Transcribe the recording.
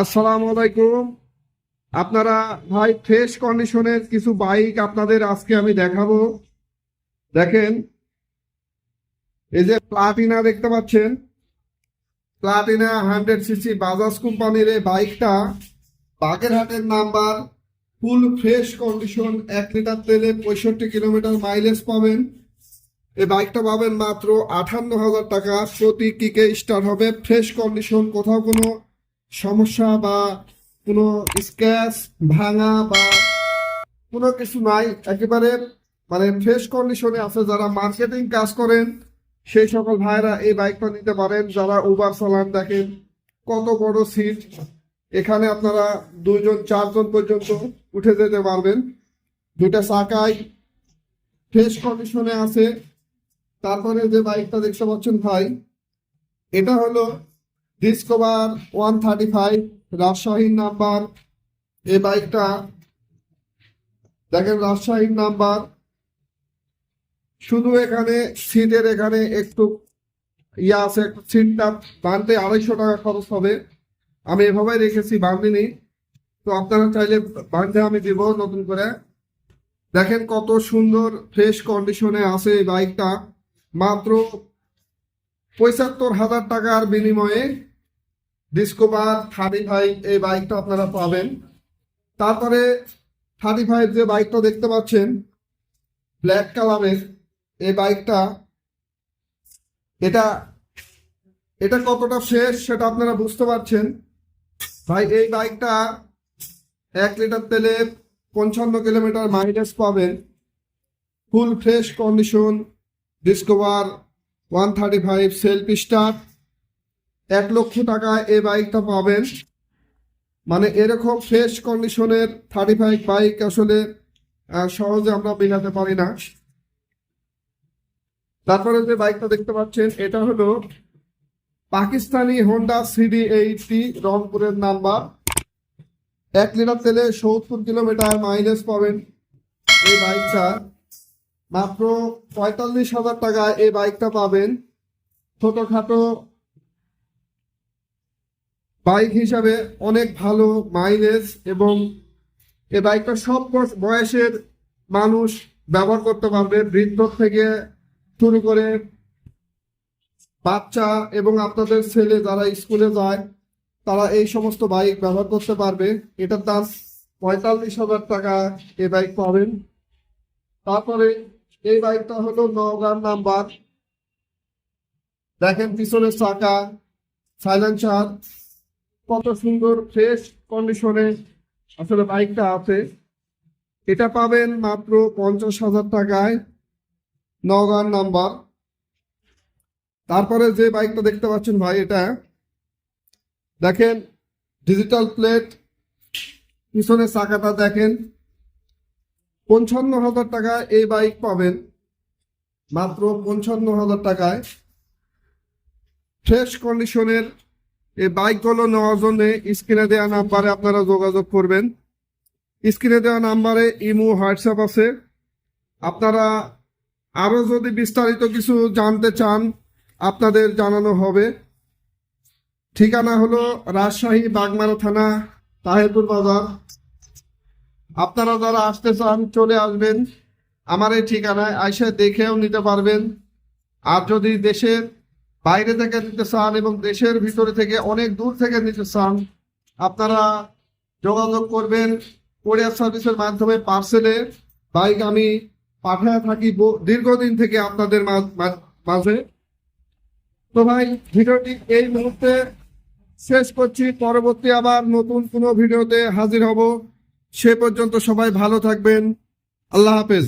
আসসালামু আলাইকুম। আপনারা ভাই ফ্রেশ কন্ডিশনের কিছু বাইক আপনাদের আজকে আমি দেখাবো। দেখেন, এই যে প্লাটিনা দেখতে পাচ্ছেন। প্লাটিনা হান্ড্রেড সিসি বাজাজ কোম্পানির এই বাইকটা বাগেরহাটের নাম্বার ফুল ফ্রেশ কন্ডিশন এক লিটার তেলে পঁয়ষট্টি কিলোমিটার মাইলেজ পাবেন। এই বাইকটা পাবেন মাত্র আঠান্ন হাজার টাকা। প্রতি কিকে স্টার্ট হবে ফ্রেশ কন্ডিশন কোথাও কোনো সমস্যা বা কোনো স্ক্র্যাচ, ভাঙা বা কোনো কিছু নাই। একেবারে মানে ফ্রেশ কন্ডিশনে আছে যারা মার্কেটিং কাজ করেন, সেই সকল ভাইরা এই বাইকটা নিতে পারেন। যারা উবার চালান দেখেন, কত বড় সিট এখানে আপনারা দুজন চারজন পর্যন্ত উঠে যেতে পারবেন। দুটা চাকায় ফ্রেশ কন্ডিশনে আছে। তারপরে যে বাইকটা দেখতে পাচ্ছেন ভাই, এটা হলো ডিসকভার ওয়ান থার্টি ফাইভ রাজশাহীর নাম্বার এই বাইকটা, দেখেন রাজশাহীর নাম্বার শুধু এখানে সিটের এখানে একটু ইয়া আছে, একটু সিটটা বানতে আড়াইশো টাকা খরচ হবে। আমি এভাবে রেখেছি বান্ধিনি তো আপনারা চাইলে বাঁধতে আমি দিব নতুন করে। দেখেন কত সুন্দর ফ্রেশ কন্ডিশনে আছে এই বাইকটা। মাত্র পঁচাত্তর হাজার টাকার বিনিময়ে ডিসকভার থার্টি ফাইভ এই বাইকটা আপনারা পাবেন। তারপরে থার্টি ফাইভ যে বাইকটা দেখতে পাচ্ছেন, ব্ল্যাক কালারের, এই বাইকটা, এটা এটা কতটা শেষ সেটা আপনারা বুঝতে পারছেন। ভাই, এই বাইকটা এক লিটার তেলে পঞ্চান্ন কিলোমিটার মাইলেজ পাবেন। Full fresh condition, Discover one thirty five self start. এক লক্ষ টাকা এই বাইকটা পাবেন। মানে এরকম ফ্রেশ কন্ডিশনের থার্টি ফাইভ বাইক আসলে সহজে আমরা মেলাতে পারি না। তারপরে যে বাইকটা দেখতে পাচ্ছেন, এটা হলো পাকিস্তানি হোন্ডা সিডি এইটটি রংপুরের নাম্বার এক লিটার তেলে সত্তর কিলোমিটার মাইলেজ পাবেন এই বাইকটা মাত্র পঁয়তাল্লিশ হাজার টাকায় এই বাইকটা পাবেন। ছোটখাটো বাইক হিসাবে অনেক ভালো মাইলেজ এবং এই বাইকটা সব বয়সের মানুষ ব্যবহার করতে পারবে। বৃদ্ধ থেকে শুরু করে বাচ্চা এবং আপনাদের ছেলে যারা স্কুলে যায়, তারা এই সমস্ত বাইক ব্যবহার করতে পারবে। এটার দাম পঁয়তাল্লিশ হাজার টাকা এই বাইক পাবেন। তারপরে এই বাইকটা হলো নওগাঁ নাম্বার। দেখেন পিছনের চাকা সাইলেন্সার কত সুন্দর ফ্রেশ কন্ডিশনে আসলে বাইকটা আছে। এটা পাবেন মাত্র পঞ্চাশ হাজার টাকায় নওগাঁ নাম্বার তারপরে যে বাইকটা দেখতে পাচ্ছেন ভাই, এটা দেখেন ডিজিটাল প্লেট পিছনের চাকাটা দেখেন। পঞ্চান্ন হাজার টাকায় এই বাইক পাবেন, মাত্র পঞ্চান্ন হাজার টাকায়। ফ্রেশ কন্ডিশনের এই বাইকগুলো নেওয়ার জন্য স্ক্রিনে দেওয়া নাম্বারে আপনারা যোগাযোগ করবেন। স্ক্রিনে দেওয়া নাম্বারে ইমো, হোয়াটসঅ্যাপ আছে। আপনারা আরও যদি বিস্তারিত কিছু জানতে চান, আপনাদের জানানো হবে। ঠিকানা হলো রাজশাহী, বাগমারা থানা, তাহেরপুর বাজার। আপনারা যারা আসতে চান, চলে আসবেন। আমার এই ঠিকানায় আইসা দেখেও নিতে পারবেন। আর যদি দেশের বাইরে থেকে নিতে চান এবং দেশের ভিতরে থেকে অনেক দূর থেকে নিতে চান, আপনারা যোগাযোগ করবেন কোরিয়ার সার্ভিসের মাধ্যমে পার্সেলে বাইক আমি পাঠায় থাকি দীর্ঘদিন থেকে আপনাদের মাঝে। তো ভাই, ভিডিওটি এই মুহূর্তে শেষ করছি। পরবর্তী আবার নতুন কোনো ভিডিওতে হাজির হব। সে পর্যন্ত সবাই ভালো থাকবেন। আল্লাহ হাফেজ।